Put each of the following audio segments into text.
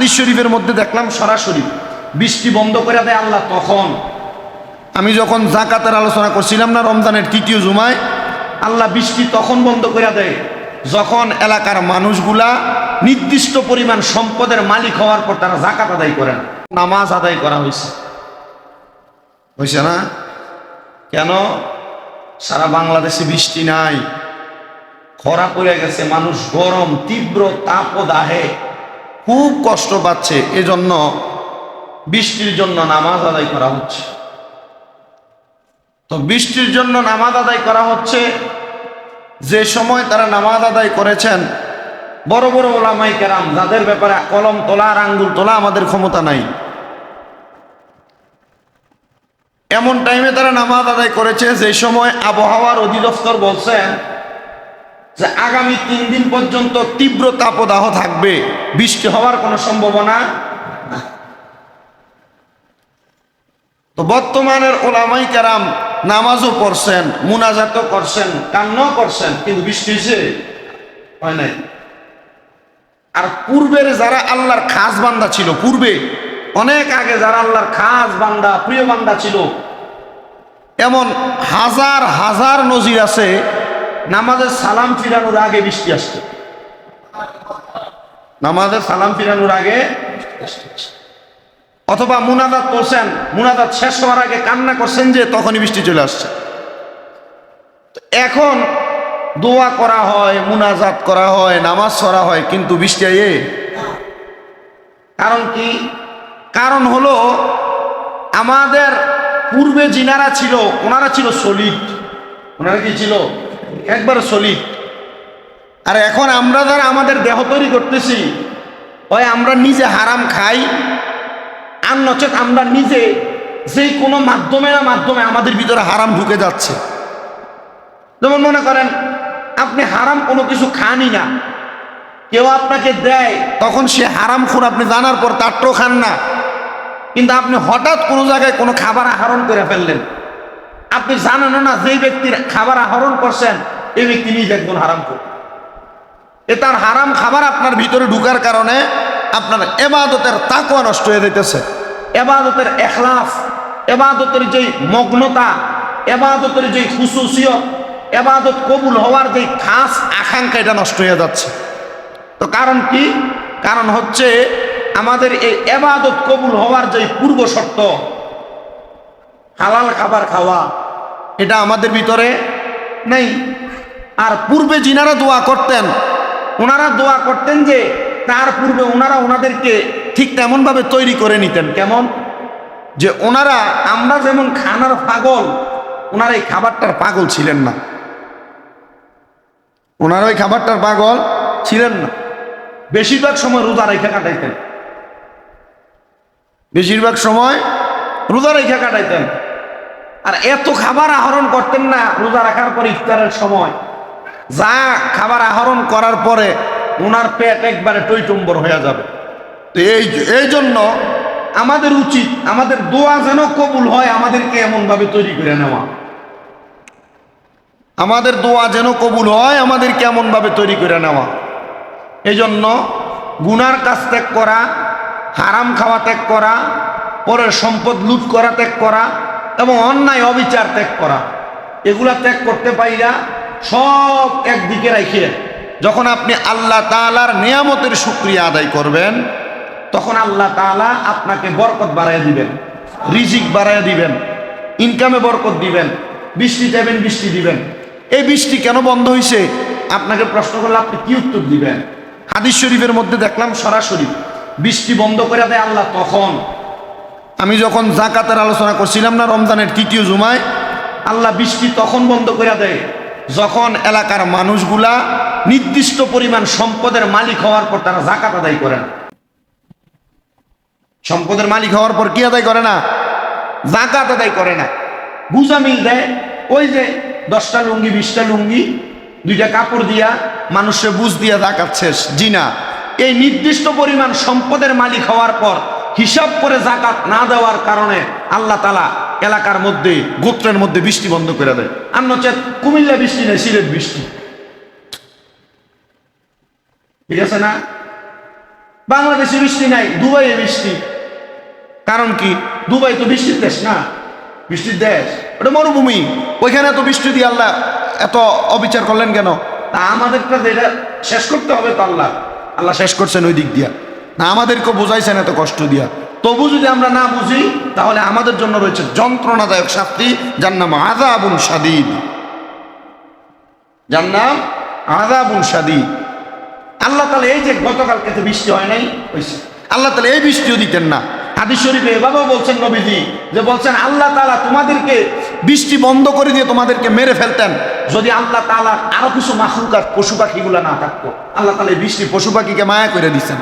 হাদিস শরীফের মধ্যে দেখলাম সরাসরি, বৃষ্টি বন্ধ করে দেয় আল্লাহ তখন। আমি যখন জাকাতের আলোচনা করছিলাম না রমজানের তৃতীয় জুমায়, আল্লাহ বৃষ্টি তখন বন্ধ করে দেয়। যখন এলাকার মানুষগুলা নির্দিষ্ট পরিমাণ সম্পদের মালিক হওয়ার পর তারা জাকাত আদায় করেন, নামাজ আদায় করা হয়েছে। হয়েছে না? কেন? সারা বাংলাদেশে বৃষ্টি নাই। খরা পড়ে গেছে, মানুষ গরম, তীব্র তাপদাহে খুব কষ্ট পাচ্ছে। এজন্য বৃষ্টির জন্য নামাজ আদায় করা হচ্ছে। তো বৃষ্টির জন্য নামাজ আদায় করা হচ্ছে। যে সময় তারা নামাজ আদায় করেছেন, বড় বড় ওলামাই কেরাম, যাদের ব্যাপারে কলম তোলা আর আঙ্গুল তোলা আমাদের ক্ষমতা নাই। এমন টাইমে তারা নামাজ আদায় করেছে, যে সময় আবহাওয়ার অধিদপ্তর বলছেন আগামী তিন দিন পর্যন্ত তীব্র তাপদাহ থাকবে। বৃষ্টি হওয়ার কোনো সম্ভাবনা তো বর্তমানের ওলামাই কারাম নামাজও পড়ছেন, মুনাজাতও করছেন, কান্নাও করছেন, কিন্তু বৃষ্টি হয়েছে? হয় নাই। আর পূর্বের যারা আল্লাহর খাস বান্দা ছিল, পূর্বে, অনেক আগে যারা আল্লাহর খাস বান্দা, প্রিয় বান্দা ছিল, এমন হাজার হাজার নজির আছে নামাজের সালাম ফিরানোর আগে বৃষ্টি আসছে। নামাজের সালাম ফিরানোর আগে। অথবা মুনাদাত করছেন মুনাদাত শেষ হওয়ার আগে কান্না করছেন যে তখনই বৃষ্টি চলে আসছে। এখন দোয়া করা হয়, মুনাজাত করা হয়, নামাজ পড়া হয়, কিন্তু বৃষ্টি এ কারণ কি? কারণ হলো আমাদের পূর্বে যিনারা ছিল, ওনারা ছিল সলিড। ওনারা কি ছিল? একবারে সলিড আর এখন আমরা যারা আমাদের দেহ তৈরি করতেছি, ওই আমরা নিজে হারাম খাই, আর নচেত আমরা নিজে যে কোনো মাধ্যমে না মাধ্যমে আমাদের ভিতরে হারাম ঢুকে যাচ্ছে। যেমন মনে করেন, আপনি হারাম কোনো কিছু খানই না। কেউ আপনাকে দেয়, তখন সে হারাম খুন আপনি জানার পর তারটাও খান না। কিন্তু আপনি হঠাৎ কোনো জায়গায় কোনো খাবার আহরণ করে ফেললেন। আপনি জানেন না যেই ব্যক্তির খাবার আহরণ করছেন, এই ব্যক্তি নিজে একজন হারাম খুন এ তার হারাম খাবার আপনার ভিতরে ঢুকার কারণে আপনার এবাদতের তাকুয়া নষ্ট হয়ে যেতেছে এবাদতের এখলাস এবাদতের যেই মগ্নতা, এবাদতের যেই খুশুসিয়ত এবাদত কবুল হওয়ার যেই খাস আকাঙ্ক্ষা, এটা নষ্ট হয়ে যাচ্ছে। তো কারণ কি? কারণ হচ্ছে আমাদের এই এবাদত কবুল হওয়ার যে পূর্ব শর্ত হালাল খাবার খাওয়া এটা আমাদের ভিতরে নেই। আর পূর্বে যিনারা দোয়া করতেন, ওনারা দোয়া করতেন যে, তার পূর্বে ওনারা ওনাদেরকে ঠিক তেমনভাবে তৈরি করে নিতেন। কেমন? যে ওনারা, আমরা যেমন খানার পাগল, ওনারা এই খাবারটার পাগল ছিলেন না। ওনারা ওই খাবারটার পাগল ছিলেন না। বেশিরভাগ সময় রোজা রেখে কাটাইতেন। বেশিরভাগ সময় রোজা রেখে কাটাইতেন। আর এত খাবার আহরণ করতেন না, রোজা রাখার পর ইফতারের সময়। যা খাবার আহরণ করার পরে ওনার পেট একবারে টইটম্বর হয়ে যাবে। তো এই এই জন্য আমাদের উচিত, আমাদের দোয়া যেন কবুল হয়, আমাদেরকে এমনভাবে তৈরি করে নেওয়া। আমাদের দোয়া যেন কবুল হয় আমাদের কেমনভাবে তৈরি করে নেওয়া। এই জন্য গুনার কাজ ত্যাগ করা, হারাম খাওয়া ত্যাগ করা, পরের সম্পদ লুট করা ত্যাগ করা এবং অন্যায় অবিচার ত্যাগ করা। এগুলা ত্যাগ করতে পাইরা সব একদিকে রাখে যখন আপনি আল্লাহ তালার নিয়ামতের সুক্রিয়া আদায় করবেন, তখন আল্লাহ তাআলা আপনাকে বরকত বাড়াইয়া দিবেন, রিজিক বাড়াইয়া দিবেন ইনকামে বরকত দিবেন, বৃষ্টি দেবেন, বৃষ্টি দিবেন। এই বৃষ্টি কেন বন্ধ হয়েছে আপনাকে প্রশ্ন করলে আপনি কি উত্তর দিবেন? হাদিস শরীফের মধ্যে দেখলাম সরাসরি বৃষ্টি বন্ধ করে দেয় আল্লাহ তখন। আমি যখন জাকাতের আলোচনা করছিলাম না রমজানের তৃতীয় জুমায়, আল্লাহ বৃষ্টি তখন বন্ধ করে দেয়। যখন এলাকার মানুষগুলা নির্দিষ্ট পরিমাণ সম্পদের মালিক হওয়ার পর তারা জাকাত আদায় করে না। সম্পদের মালিক হওয়ার পর কি আদায় করে না? জাকাত আদায় করে না। বুঝা মিল দেয়, ওই যে দশটা লুঙ্গি, বিশটা লুঙ্গি, দুইটা কাপড় দিয়া মানুষের বুঝ দিয়া জাকাত শেষ। জি না। এই নির্দিষ্ট পরিমাণ সম্পদের মালিক হওয়ার পর হিসাব করে জাকাত না দেওয়ার কারণে আল্লাহ তালা এলাকার মধ্যে, গোত্রের মধ্যে বৃষ্টি বন্ধ করে দেয়। আর নচেত কুমিল্লা বৃষ্টি নেই, সিলেট বৃষ্টি। ঠিক আছে না? বাংলাদেশে বৃষ্টি নাই, দুবাইয়ে বৃষ্টি। কারণ কি? দুবাই তো বৃষ্টির দেশ না, বৃষ্টির দেশ। ওটা মরুভূমি। ওইখানে এত বৃষ্টি দিয়ে আল্লাহ এত অবিচার করলেন কেন? তা আমাদেরটা যেটা শেষ করতে হবে তো আল্লাহ। আল্লাহ শেষ করছেন ওই দিক দিয়া। না আমাদেরকে বোঝাইছেন এত কষ্ট দিয়া। তবু যদি আমরা না বুঝি, তাহলে আমাদের জন্য রয়েছে যন্ত্রণাদায়ক শাস্তি, যার নাম আজাবুন সাদিদ যার নাম আজাবুন সাদিদ আল্লাহ তাহলে এই যে গতকালকে তো বৃষ্টি হয় নাই আল্লাহ তাহলে এই বৃষ্টিও দিতেন না। হাদিস শরীফে এভাবেও বলছেন নবীজি, যে বলছেন, আল্লাহ তাআলা তোমাদেরকে বৃষ্টি বন্ধ করে দিয়ে তোমাদেরকে মেরে ফেলতেন। যদি আল্লাহ তাআলা আরও কিছু মাখলুকাত, পশু পাখিগুলো না থাকতো, আল্লাহ এই বৃষ্টি পশু পাখিকে মায়া করে দিচ্ছেন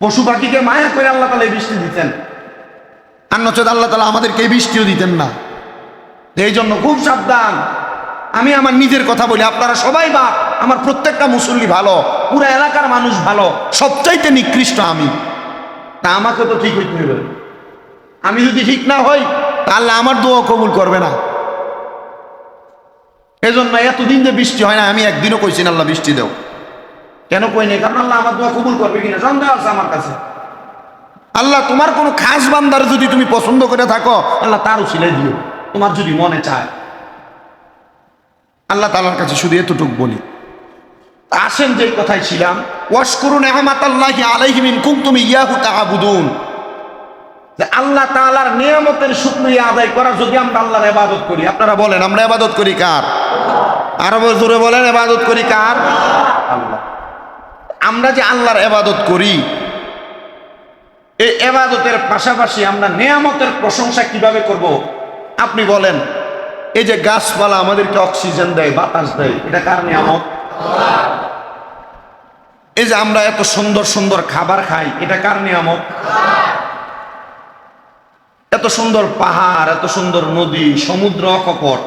পশু পাখিকে মায়া করে আল্লাহ তাআলা এই বৃষ্টি দিতেন। আর নচেত আল্লাহ তালা আমাদেরকে এই বৃষ্টিও দিতেন না। এই জন্য খুব সাবধান। আমি আমার নিজের কথা বলি, আপনারা সবাই বা আমার প্রত্যেকটা মুসল্লি ভালো, পুরো এলাকার মানুষ ভালো, সবচাইতে নিকৃষ্ট আমি। তা আমাকে তো ঠিক হইতে হবে আমি যদি ঠিক না হই, তাহলে আমার দোয়া কবুল করবে না। এজন্য এতদিন যে বৃষ্টি হয় না, আমি একদিনও কইছি না আল্লাহ বৃষ্টি দেও। কেন কই নাই? কারণ আল্লাহ আমার দোয়া কবুল করবে কিনা? সন্দেহ আছে আমার কাছে। আল্লাহ, তোমার কোনো খাস বান্দার যদি তুমি পছন্দ করে থাকো, আল্লাহ তারও ছিলে দিও। তোমার যদি মনে চায়। আল্লাহ তালার কাছে শুধু এতটুক বলি। আসেন যে কথায় ছিলাম ওয়াশ করুন আহমাত আল্লাহ আলাইহিমিন কুমতুম ইয়াহু তাহাবুদুন আল্লাহ তাআলার নিয়ামতের শুকরিয়া আদায় করা যদি আমরা আল্লাহর ইবাদত করি, আপনারা বলেন, আমরা ইবাদত করি কার? আরও জোরে বলেন এবাদত করি কার? আমরা যে আল্লাহর এবাদত করি, এই এবাদতের পাশাপাশি আমরা নিয়ামতের প্রশংসা কীভাবে করব? আপনি বলেন, এই যে গাছপালা আমাদেরকে অক্সিজেন দেয়, বাতাস দেয়, এটা কার নিয়ামত? এই যে আমরা এত সুন্দর সুন্দর খাবার খাই, এটা কার নিয়ামত? এত সুন্দর পাহাড়, এত সুন্দর নদী, সমুদ্র অকপট,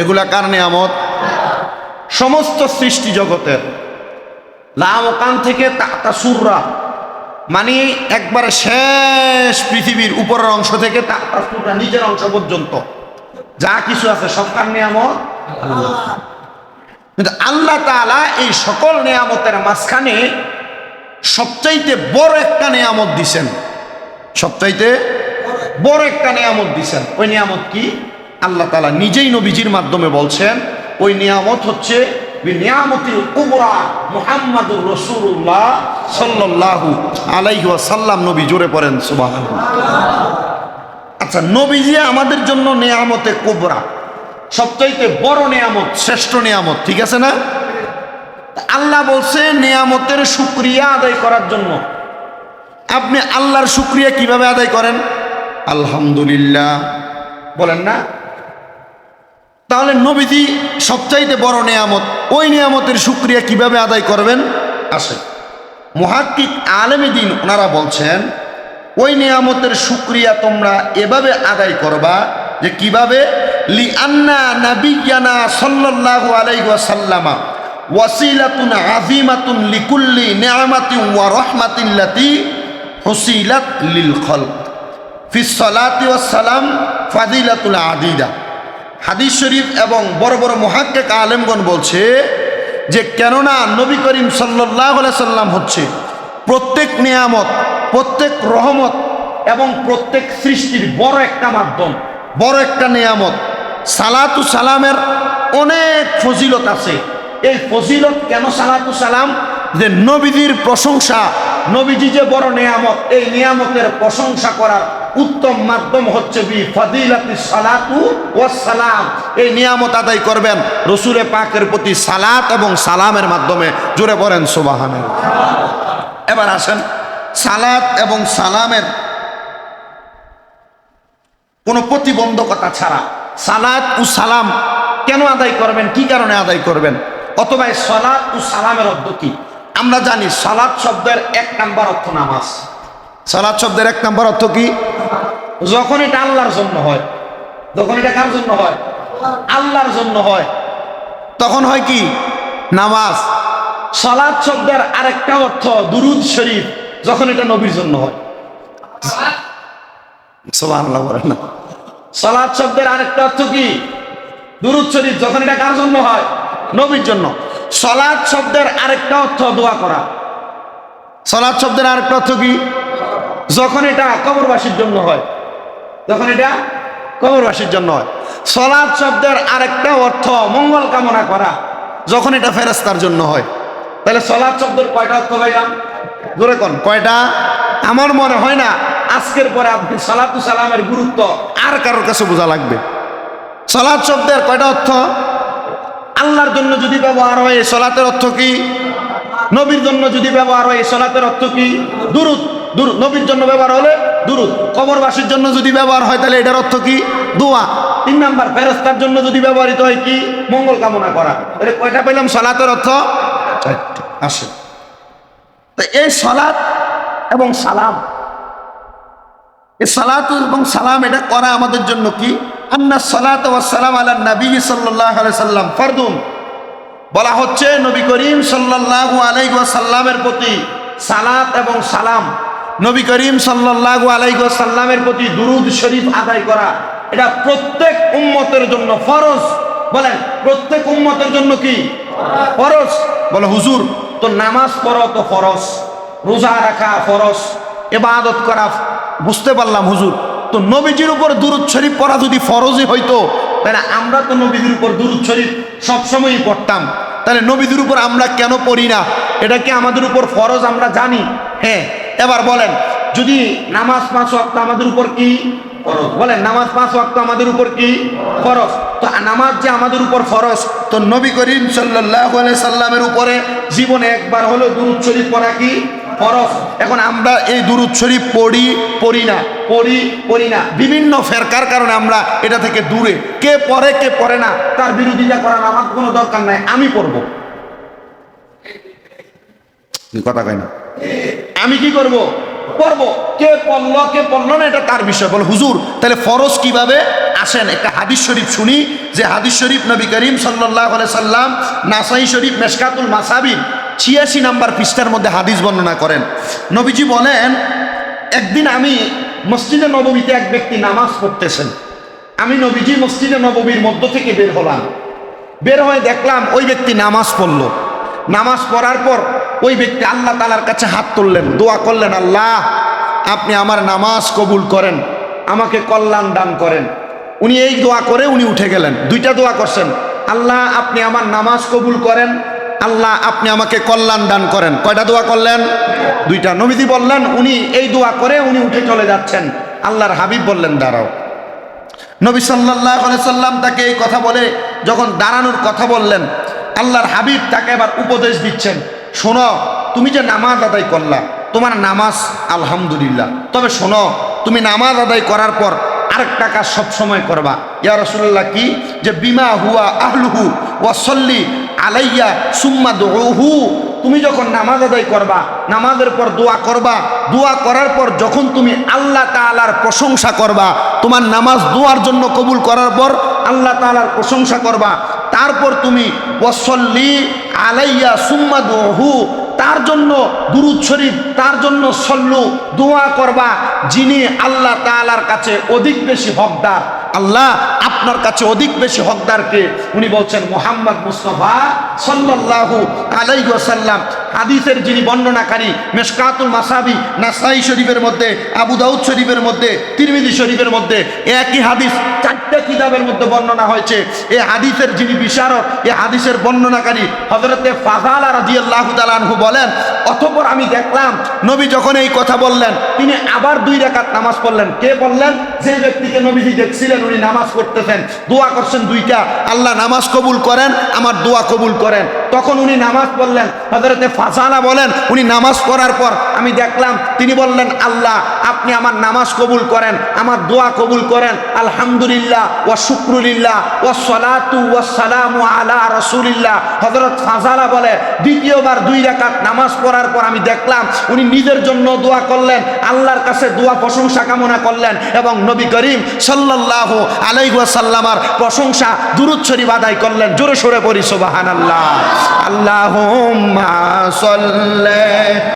এগুলা কার নিয়ামত? সমস্ত সৃষ্টি জগতের। লাম ওকান থেকে তাতা সুররা। মানে একবারে শেষ পৃথিবীর উপরের অংশ থেকে তাতা সুররা নিচের অংশ পর্যন্ত। যা কিছু আছে সব কার নিয়ামত। কিন্তু আল্লাহ তাআলা এই সকল নিয়ামতের মাঝখানে সবচাইতে বড় একটা নিয়ামত দিছেন। সবচাইতে বড় একটা নিয়ামত দিছেন। ওই নিয়ামত কি? আল্লাহ তাআলা নিজেই নবীজির মাধ্যমে বলছেন, ওই নিয়ামত হচ্ছে নিয়ামতিল কুবরা মুহাম্মাদুর রাসূলুল্লাহ সাল্লাল্লাহু আলাইহি ওয়াসাল্লাম। নবী জোরে পড়েন, সুবহানাল্লাহ। আচ্ছা নবীজি আমাদের জন্য নেয়ামতে কোবরা। সবচাইতে বড় নেয়ামত, শ্রেষ্ঠ নেয়ামত, ঠিক আছে না? আল্লাহ বলছে নেয়ামতের শুক্রিয়া আদায় করার জন্য। আপনি আল্লাহর শুক্রিয়া কীভাবে আদায় করেন? আলহামদুলিল্লাহ। বলেন না? তাহলে নবীজি সবচাইতে বড় নেয়ামত, ওই নিয়ামতের শুক্রিয়া কীভাবে আদায় করবেন? আসে। মহাত্মিক আলেমী দিন ওনারা বলছেন, ওই নিয়ামতের শুক্রিয়া তোমরা এভাবে আদায় করবা যে কীভাবে? লি আন্না নাবিয়ানা সাল্লাল্লাহু আলাইহি ওয়াসাল্লামা ওয়াসিলাতুন আযীমাতুন লিকুল্লি নিআমাতিন ওয়া রাহমাতিন লাতি হুসিলাত লিল খলক। ফি সালাতি ওয়াস সালাম আদিদা হাদিস শরীফ এবং বড় বড় মুহাক্কিক আলেমগণ বলছে যে, কেননা নবী করিম আলাইহি সাল্লাম হচ্ছে প্রত্যেক নিয়ামত, প্রত্যেক রহমত এবং প্রত্যেক সৃষ্টির বড় একটা মাধ্যম, বড় একটা নিয়ামত। সালাতু সালামের অনেক ফজিলত আছে। এই ফজিলত কেন সালাতু সালাম? যে নবীজির প্রশংসা নবীজি যে বড় নিয়ামত, এই নিয়ামতের প্রশংসা করার উত্তম মাধ্যম হচ্ছে বি ফদিলাতি সালাতু ও সালাম। এই নিয়ামত আদায় করবেন রসুলে পাকের প্রতি সালাত এবং সালামের মাধ্যমে। জুড়ে পড়েন সুবাহানের এবার আসেন, সালাত এবং সালামের কোনো প্রতিবন্ধকতা ছাড়া সালাত ও সালাম কেন আদায় করবেন, কি কারণে আদায় করবেন? অথবা সালাত ও সালামের অর্থ কি? আমরা জানি সালাদ শব্দের এক নাম্বার অর্থ নামাজ। সালাদ শব্দের এক নাম্বার অর্থ কি? যখন এটা আল্লাহর জন্য হয় যখন এটা কার জন্য হয়? আল্লাহর জন্য হয়। তখন হয় কি? নামাজ। সালাদ শব্দের আরেকটা অর্থ দুরুদ শরীফ যখন এটা নবীর জন্য হয়। না। সালাত শব্দের আরেকটা অর্থ কি? দুরুদ শরীফ যখন এটা কার জন্য হয়? নবীর জন্য। সালাত শব্দের আরেকটা অর্থ দোয়া করা। সলাৎ শব্দের আরেকটা অর্থ কি? যখন এটা কবরবাসীর জন্য হয়। যখন এটা কবরবাসীর জন্য হয়। সলাৎ শব্দের আরেকটা অর্থ মঙ্গল কামনা করা, যখন এটা ফেরেস্তার জন্য হয়। তাহলে সলাৎ শব্দের কয়টা অর্থ ভাইলাম জোরে কোন, কয়টা? আমার মনে হয় না আজকের পরে আপনি সালাতু সালামের গুরুত্ব আর কারোর কাছে বোঝা লাগবে। সলাৎ শব্দের কয়টা অর্থ? আল্লাহর জন্য যদি ব্যবহার হয়, সলাতের অর্থ কি? নবীর জন্য যদি ব্যবহার হয়, সলাতের অর্থ কি? দুরুদ দুরুদ। নবীর জন্য ব্যবহার হলে দুরুদ। কবরবাসীর জন্য যদি ব্যবহার হয়, তাহলে এটার অর্থ কি? দোয়া। তিন নাম্বার ফেরস্তার জন্য যদি ব্যবহৃত হয় কি? মঙ্গল কামনা করা। তাহলে কয়টা পেলাম সলাতের অর্থ? চারটে। আসে তো এই সলাৎ এবং সালাম, এই সালাত এবং সালাম এটা করা আমাদের জন্য কি? আন্না সালাত সালাম আলা নবী আলাইহি সাল্লাম ফরদুন। বলা হচ্ছে নবী করিম সাল্লাল্লাহু আলাইহি ওয়াসাল্লামের প্রতি সালাত এবং সালাম, নবী করিম সাল্লাল্লাহু আলাইহি ওয়াসাল্লামের প্রতি দুরুদ শরীফ আদায় করা, এটা প্রত্যেক উম্মতের জন্য ফরজ। বলেন, প্রত্যেক উম্মতের জন্য কি? ফরজ। বলে, হুজুর, তো নামাজ পড়ো তো ফরজ, রোজা রাখা ফরজ এবাদত করা, বুঝতে পারলাম, হুজুর। তো নবীজির উপর দুরুদ শরীফ পড়া যদি ফরজই হইতো, তাহলে আমরা তো নবীজির উপর দুরুদ শরীফ সবসময়ই পড়তাম। তাহলে নবীজির উপর আমরা কেন পড়ি না? এটা কি আমাদের উপর ফরজ আমরা জানি? হ্যাঁ এবার বলেন, যদি নামাজ পাঁচ ওয়াক্ত আমাদের উপর কি ফরজ? বলেন, নামাজ পাঁচ ওয়াক্ত আমাদের উপর কি ফরজ? তো নামাজ যে আমাদের উপর ফরজ, তো নবী করিম আলাইহি সাল্লামের উপরে জীবনে একবার হলো দুরুদ শরীফ পড়া কি ফরজ। এখন আমরা এই দুরুদ শরীফ পড়ি পড়ি না। পড়ি পড়ি না। বিভিন্ন ফেরকার কারণে আমরা এটা থেকে দূরে। কে পড়ে কে পড়ে না তার বিরোধিতা করার আমার কোনো দরকার নাই আমি পড়ব। কথা কয় না। আমি কি করব? পড়ব। কে পড়ল কে পড়ল না এটা তার বিষয়। বল হুজুর তাহলে ফরজ কীভাবে? আসেন একটা হাদিস শরীফ শুনি যে হাদিস শরীফ নবী করিম সাল্লাহ সাল্লাম নাসাই শরীফ মেশকাতুল মাসাবিন ছিয়াশি নাম্বার পৃষ্ঠার মধ্যে হাদিস বর্ণনা করেন। নবীজি বলেন, একদিন আমি মসজিদে নবমীতে এক ব্যক্তি নামাজ পড়তেছেন। আমি নবীজি মসজিদে নবমীর মধ্য থেকে বের হলাম। বের হয়ে দেখলাম ওই ব্যক্তি নামাজ পড়ল। নামাজ পড়ার পর ওই ব্যক্তি আল্লাহ তালার কাছে হাত তুললেন, দোয়া করলেন, আল্লাহ, আপনি আমার নামাজ কবুল করেন, আমাকে কল্যাণ দান করেন। উনি এই দোয়া করে উনি উঠে গেলেন। দুইটা দোয়া করছেন, আল্লাহ, আপনি আমার নামাজ কবুল করেন আল্লাহ, আপনি আমাকে কল্যাণ দান করেন। কয়টা দোয়া করলেন? দুইটা। নবীদি বললেন, উনি এই দোয়া করে উনি উঠে চলে যাচ্ছেন। আল্লাহর হাবিব বললেন, দাঁড়াও। নবী সাল্লাহ সাল্লাম তাকে এই কথা বলে, যখন দাঁড়ানোর কথা বললেন, আল্লাহর হাবিব তাকে এবার উপদেশ দিচ্ছেন, শোনো, তুমি যে নামাজ আদায় করলা, তোমার নামাজ আলহামদুলিল্লাহ। তবে শোনো, তুমি নামাজ আদায় করার পর আরেকটা কাজ সবসময় করবা। ইয়া রসুল্লাহ কি? যে বিমা হুয়া আহলুহু ওয়াসল্লি আলাইয়া সুম্মা দোহু তুমি যখন নামাজ আদায় করবা, নামাজের পর দোয়া করবা, দোয়া করার পর যখন তুমি আল্লাহ তালার প্রশংসা করবা, তোমার নামাজ দোয়ার জন্য কবুল করার পর আল্লাহ তালার প্রশংসা করবা, তারপর তুমি ওসল্লি আলাইয়া সুম্মা দোহু তার জন্য দুরুদ শরীফ, তার জন্য সল্লু দোয়া করবা, যিনি আল্লাহ তালার কাছে অধিক বেশি হকদার। আল্লাহ আপনার কাছে অধিক বেশি হকদারকে উনি বলছেন মোহাম্মদ মুস্তফা সাল্লাল্লাহু আলাইহি ওয়াসাল্লাম। হাদিসের যিনি বর্ণনাকারী, মেশকাতুল মাসাবি, নাসাই শরীফের মধ্যে, আবু দাউদ শরীফের মধ্যে, তিরমিজি শরীফের মধ্যে একই হাদিস চারটে কিতাবের মধ্যে বর্ণনা হয়েছে। এই হাদিসের যিনি বিশারক এই হাদিসের বর্ণনাকারী হজরতে ফাজালা রাদিয়াল্লাহু তাআলা আনহু বলেন, অতঃপর আমি দেখলাম নবী যখন এই কথা বললেন, তিনি আবার দুই রাকাত নামাজ পড়লেন। কে বললেন? যে ব্যক্তিকে নবীজি দেখছিলেন, উনি নামাজ দোয়া করছেন দুইটা। আল্লাহ নামাজ কবুল করেন, আমার দোয়া কবুল করেন। তখন উনি নামাজ পড়লেন। হজরতে বলেন, উনি নামাজ পড়ার পর আমি দেখলাম, তিনি বললেন, আল্লাহ, আপনি আমার নামাজ কবুল করেন, আমার দোয়া কবুল করেন। আলহামদুলিল্লাহ ও শুক্রুলিল্লাহ ও সলাতু ও সালামু আলা রসুলিল্লাহ। হজরত ফাজালা বলে, দ্বিতীয়বার দুই রাকাত নামাজ পড়ার পর আমি দেখলাম, উনি নিজের জন্য দোয়া করলেন, আল্লাহর কাছে দোয়া প্রশংসা কামনা করলেন এবং নবী করিম সাল্লাহ আলাইসাল্লামার প্রশংসা দুরুদ আদায় করলেন। জোরে সোরে পড়ি সোবাহান আল্লাহ আল্লাহ